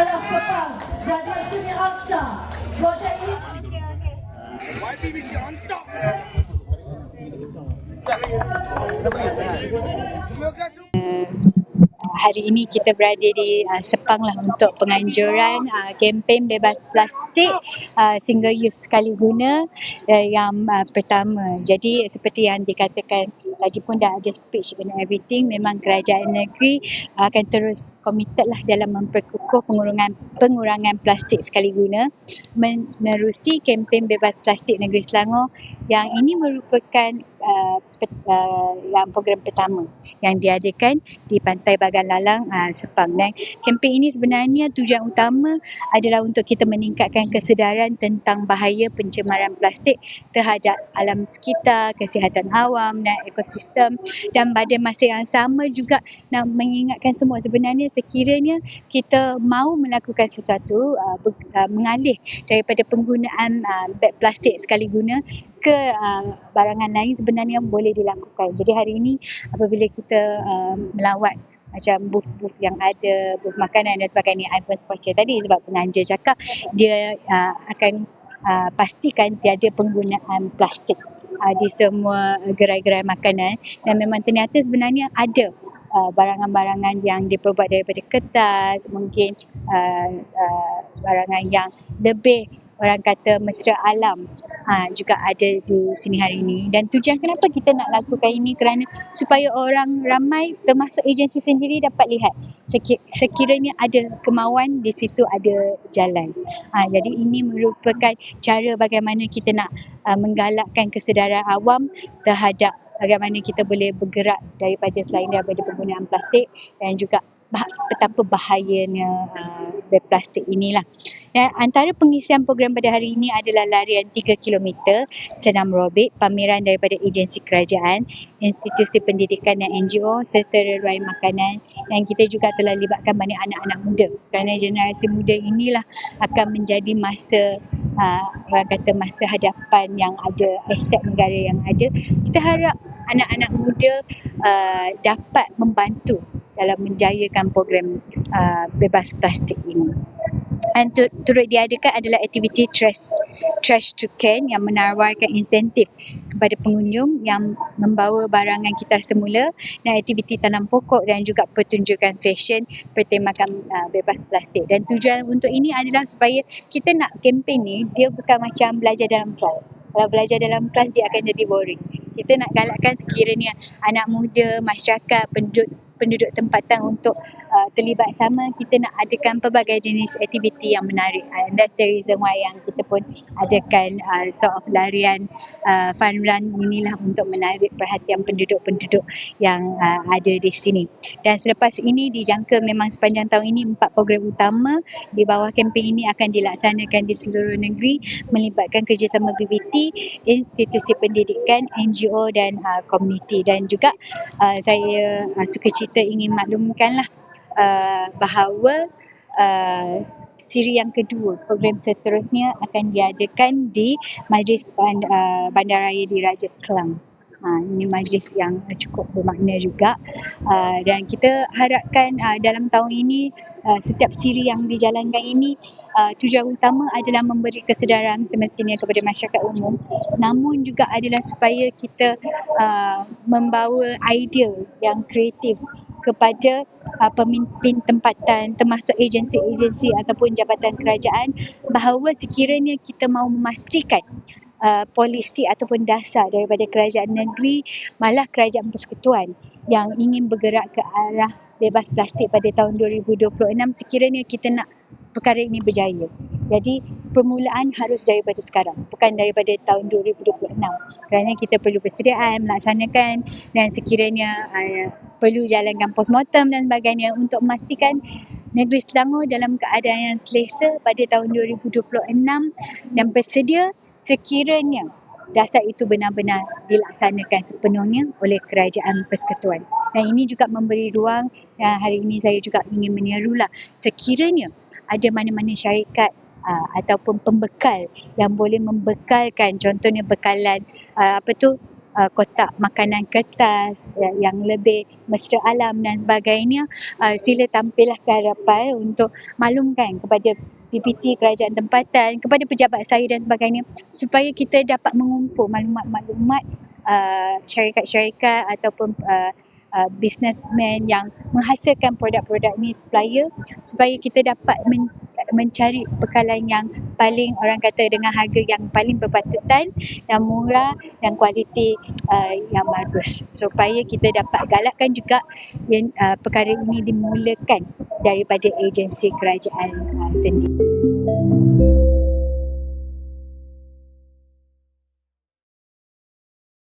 Daerah Sepang Jadi Sini Arca Projek ini hari ini kita berada di uh, Sepang lah untuk penganjuran uh, kempen bebas plastik uh, single use sekali guna uh, yang uh, pertama. Jadi seperti yang dikatakan tadi pun dah ada speech and everything memang kerajaan negeri uh, akan terus committed lah dalam memperkukuh pengurangan pengurangan plastik sekali guna menerusi kempen bebas plastik negeri Selangor yang ini merupakan uh, yang program pertama yang diadakan di Pantai Bagan Lalang uh, Sepang. Dan kempen ini sebenarnya tujuan utama adalah untuk kita meningkatkan kesedaran tentang bahaya pencemaran plastik terhadap alam sekitar, kesihatan awam dan ekosistem dan pada masa yang sama juga nak mengingatkan semua. Sebenarnya sekiranya kita mahu melakukan sesuatu uh, ber- uh, mengalih daripada penggunaan uh, beg plastik sekali guna ke uh, barangan lain sebenarnya boleh dilakukan. Jadi hari ini apabila kita uh, melawat macam booth-booth yang ada, booth makanan dan sebagainya, I pun sponsor tadi sebab penganjur cakap dia uh, akan uh, pastikan tiada penggunaan plastik uh, di semua gerai-gerai makanan dan memang ternyata sebenarnya ada uh, barangan-barangan yang diperbuat daripada kertas, mungkin uh, uh, barangan yang lebih orang kata mesra alam ha, juga ada di sini hari ini. Dan tujuan kenapa kita nak lakukan ini kerana supaya orang ramai termasuk agensi sendiri dapat lihat. Seki- sekiranya ada kemauan di situ ada jalan. Ha, jadi ini merupakan cara bagaimana kita nak uh, menggalakkan kesedaran awam terhadap bagaimana kita boleh bergerak daripada selain daripada penggunaan plastik dan juga betapa bahayanya uh, beg plastik inilah. Dan antara pengisian program pada hari ini adalah larian 3 km, senam robik, pameran daripada agensi kerajaan, institusi pendidikan dan NGO serta reluai makanan dan kita juga telah libatkan banyak anak-anak muda kerana generasi muda inilah akan menjadi masa uh, orang kata masa hadapan yang ada aset negara yang ada. Kita harap anak-anak muda uh, dapat membantu dalam menjayakan program uh, bebas plastik ini. Dan tu- turut diadakan adalah aktiviti trash, trash to can yang menawarkan insentif kepada pengunjung yang membawa barangan kita semula dan aktiviti tanam pokok dan juga pertunjukan fashion bertemakan uh, bebas plastik. Dan tujuan untuk ini adalah supaya kita nak kempen ni dia bukan macam belajar dalam kelas. Kalau belajar dalam kelas dia akan jadi boring. Kita nak galakkan sekiranya anak muda, masyarakat, penduduk penduduk tempatan untuk terlibat sama kita nak adakan pelbagai jenis aktiviti yang menarik. And that's the reason why yang kita pun adakan uh, sort of larian uh, fun run inilah untuk menarik perhatian penduduk-penduduk yang uh, ada di sini. Dan selepas ini dijangka memang sepanjang tahun ini empat program utama di bawah kempen ini akan dilaksanakan di seluruh negeri melibatkan kerjasama BBT, institusi pendidikan, NGO dan uh, komuniti. Dan juga uh, saya uh, suka cerita ingin maklumkanlah uh, bahawa uh, siri yang kedua program seterusnya akan diadakan di Majlis Band, uh, Bandaraya di Raja Kelang. Ha, ini majlis yang cukup bermakna juga uh, dan kita harapkan uh, dalam tahun ini uh, setiap siri yang dijalankan ini uh, tujuan utama adalah memberi kesedaran semestinya kepada masyarakat umum namun juga adalah supaya kita uh, membawa idea yang kreatif kepada uh, pemimpin tempatan termasuk agensi-agensi ataupun jabatan kerajaan bahawa sekiranya kita mahu memastikan uh, polisi ataupun dasar daripada kerajaan negeri malah kerajaan persekutuan yang ingin bergerak ke arah bebas plastik pada tahun 2026 sekiranya kita nak perkara ini berjaya. Jadi permulaan harus daripada sekarang bukan daripada tahun 2026 kerana kita perlu persediaan melaksanakan dan sekiranya uh, perlu jalankan postmortem dan sebagainya untuk memastikan negeri Selangor dalam keadaan yang selesa pada tahun 2026 dan bersedia sekiranya dasar itu benar-benar dilaksanakan sepenuhnya oleh kerajaan persekutuan. Dan ini juga memberi ruang dan hari ini saya juga ingin menyerulah sekiranya ada mana-mana syarikat uh, ataupun pembekal yang boleh membekalkan contohnya bekalan uh, apa tu uh, kotak makanan kertas uh, yang lebih mesra alam dan sebagainya uh, sila tampillah ke hadapan untuk maklumkan kepada PPT kerajaan tempatan kepada pejabat saya dan sebagainya supaya kita dapat mengumpul maklumat-maklumat uh, syarikat-syarikat ataupun uh, uh, businessman yang menghasilkan produk-produk ni supplier supaya kita dapat men- mencari bekalan yang paling orang kata dengan harga yang paling berpatutan yang murah dan kualiti uh, yang bagus supaya kita dapat galakkan juga yang, uh, perkara ini dimulakan daripada agensi kerajaan uh, sendiri.